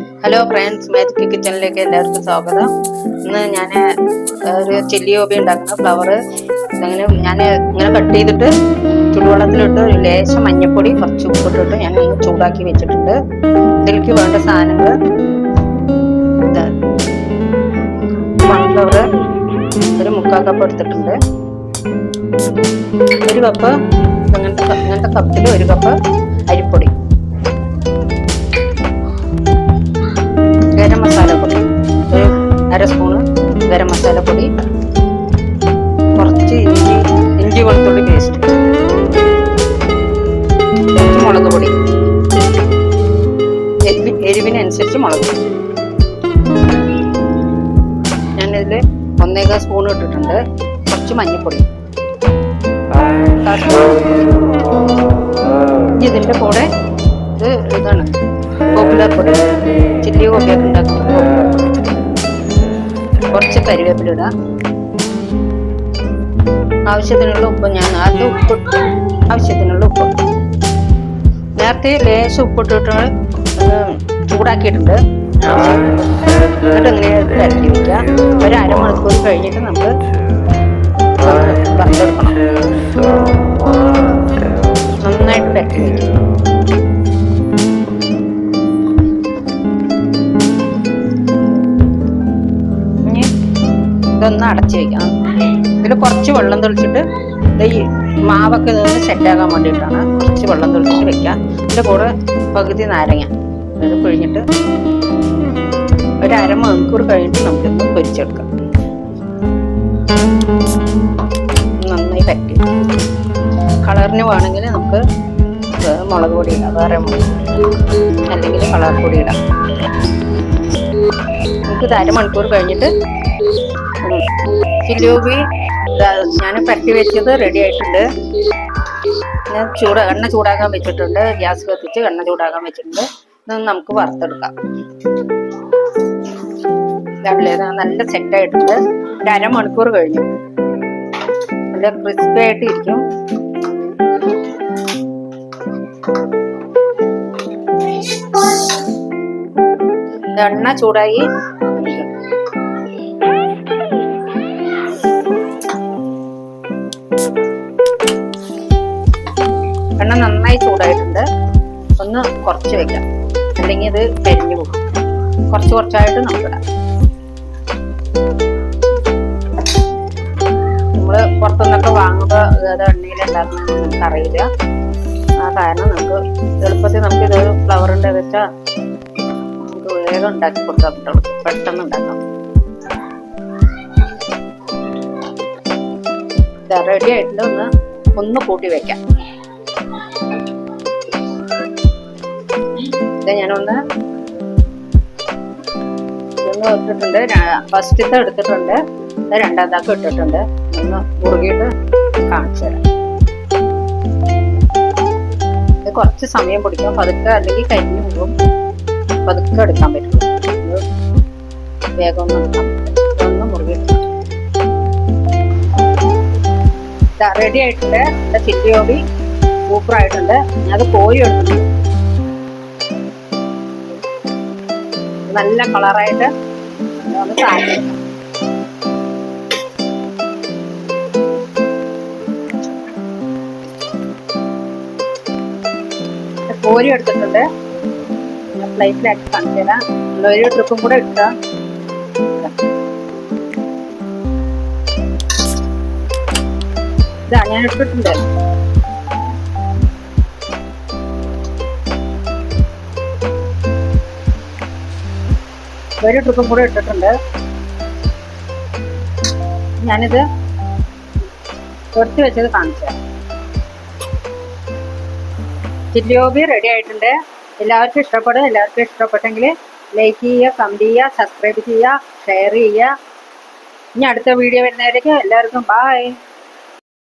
Hello friends magic കിച്ചണിലേക്ക് എല്ലാവർക്കും സ്വാഗതം. ഇന്ന് ഞാൻ ഒരു ചില്ലി ഗോബി ഉണ്ടാക്കുന്ന ഫ്ലവർ അങ്ങനെ ഞാൻ ഇങ്ങനെ കട്ട് ചെയ്തിട്ട് ചുടുവെള്ളത്തിലിട്ട് ഒരു ലേശം മഞ്ഞൾപ്പൊടി കുറച്ച് ഉപ്പിട്ടിട്ട് ഞാൻ ചൂടാക്കി വെച്ചിട്ടുണ്ട്. ഇതിലേക്ക് വേണ്ട സാധനങ്ങൾ ഇത് ഒരു മുക്കാൽ കപ്പ് എടുത്തിട്ടുണ്ട്. ഒരു കപ്പ് അങ്ങനത്തെ അങ്ങനത്തെ കപ്പിൽ ഒരു കപ്പ് ഗരം മസാല പൊടി. കുറച്ച് ഇഞ്ചി ഇഞ്ചി വെളുത്തുള്ളി പേസ്റ്റ് കുറച്ച് മുളക് പൊടി. എരിവി എരിവിനനുസരിച്ച് മുളക് പൊടി. ഞാനിതിൽ ഒന്നേകാൽ സ്പൂൺ ഇട്ടിട്ടുണ്ട്. കുറച്ച് മഞ്ഞൾപ്പൊടി ഇതിന്റെ കൂടെ ഇത് ഇതാണ്. പോപ്പുലർ പൊടി. ചില്ലി കോപ്പിയൊക്കെ. കുറച്ച് കരിവേപ്പില ഇടാം ആവശ്യത്തിനുള്ള ഉപ്പ് ഞാൻ ആദ്യം ഉപ്പ് ആവശ്യത്തിനുള്ള ഉപ്പ്. നേരത്തെ ലേശം ഉപ്പിട്ടിട്ട് ചൂടാക്കിയിട്ടുണ്ട്. എന്നിട്ട് ഇങ്ങനെ ഇറക്കി വെക്കാം ഒരു അരമണിക്കൂർ കഴിഞ്ഞിട്ട് നമുക്ക് വറുത്തെടുക്കണം. നന്നായിട്ട് ഇറക്കി വെക്കാം ഇതൊന്ന് അടച്ചു വെക്കാം. ഇതിൽ കുറച്ച് വെള്ളം തെളിച്ചിട്ട് ഈ മാവൊക്കെ നിന്ന് സെറ്റാകാൻ വേണ്ടിയിട്ടാണ് കുറച്ച് വെള്ളം തെളിച്ചിട്ട് വെക്കാം. ഇതിന്റെ കൂടെ പകുതി നാരങ്ങ ഇത് പിഴിഞ്ഞിട്ട് ഒരു അര അരമണിക്കൂർ കഴിഞ്ഞിട്ട് നമുക്കിന്ന് പൊരിച്ചെടുക്കാം. നന്നായി പറ്റി. കളറിന് വേണമെങ്കിൽ നമുക്ക് മുളക് പൊടി ഇടാം. വേറെ അല്ലെങ്കിൽ കളർ പൊടി ഇടാം. ഇത് അരമണിക്കൂർ കഴിഞ്ഞിട്ട് ചില്ലൂബി ഞാൻ പരത്തി വെച്ചത് റെഡി ആയിട്ടുണ്ട്. ഞാൻ ചൂട എണ്ണ ചൂടാക്കാൻ വെച്ചിട്ടുണ്ട്. ഗ്യാസ് കത്തിച്ച് എണ്ണ ചൂടാക്കാൻ വെച്ചിട്ടുണ്ട്. ഇത് നമുക്ക് വറുത്തെടുക്കാം. നല്ല സെറ്റ് ആയിട്ടുണ്ട്. ഒരു അരമണിക്കൂർ കഴിഞ്ഞു. നല്ല ക്രിസ്പി ആയിട്ട് ഇരിക്കും എണ്ണ ചൂടായി. കുറച്ച് വെക്കാം. അല്ലെങ്കിൽ അത് കരിഞ്ഞു പോകും. കുറച്ച് കുറച്ചായിട്ട് നമുക്കിടാം നമ്മൾ പുറത്തുനിന്നൊക്കെ വാങ്ങുമ്പോൾ അത് എണ്ണയിൽ ഉണ്ടാക്കുന്നത് നമുക്ക് അറിയില്ല ആ കാരണം നമുക്ക് എളുപ്പത്തിൽ നമുക്ക് ഇത് ഉണ്ടെന്ന് വെച്ചാൽ നമുക്ക് വേഗം ഉണ്ടാക്കി കൊടുക്കാൻ പറ്റുള്ളൂ പെട്ടെന്ന് ഉണ്ടാക്കാം. റെഡി ആയിട്ടുണ്ട്. ഒന്ന് ഒന്ന് കൂട്ടി വെക്കാം. ഇത് ഞാനൊന്ന് ഒന്ന് ഇട്ടിട്ടുണ്ട്. ഫസ്റ്റത്തെ എടുത്തിട്ടുണ്ട്. രണ്ടാമതാക്കം ഇട്ടിട്ടുണ്ട്. ഒന്ന് മുറുകിയിട്ട് കാണിച്ചു തരാം. കുറച്ച് സമയം പിടിക്കും. പതുക്കെ അല്ലെങ്കിൽ കരിഞ്ഞു പോകും. പതുക്കെ എടുക്കാൻ പറ്റും. വേഗം ഒന്നും എടുക്കാൻ പറ്റില്ല ഇതൊന്ന് മുറുകിയിട്ട് റെഡി ആയിട്ടുണ്ട്. എന്റെ ചിറ്റിയോടി ഞാൻ അത് കോരി എടുത്തിട്ടുണ്ട്. നല്ല കളറായിട്ട് ഒന്ന് താഴെ. കോരി എടുത്തിട്ടുണ്ട്. പ്ലേറ്റിലാക്കി കാണിച്ചു തരാം ഒരു ട്രിപ്പും കൂടെ ഇട്ട ഇതാ ഞാൻ ഇട്ടിട്ടുണ്ട് ഒരു ട്രിപ്പും കൂടെ ഇട്ടിട്ടുണ്ട്. ഞാനിത് എടുത്തു വെച്ചത് കാണിച്ചു ചില്ലിയോബി റെഡി ആയിട്ടുണ്ട്. എല്ലാവർക്കും ഇഷ്ടപ്പെടും. എല്ലാവർക്കും ഇഷ്ടപ്പെട്ടെങ്കിൽ ലൈക്ക് ചെയ്യുക കമന്റ് ചെയ്യുക സബ്സ്ക്രൈബ് ചെയ്യുക ഷെയർ ചെയ്യുക. ഇനി അടുത്ത വീഡിയോ വരുന്നവരേക്ക് എല്ലാവർക്കും ബായ്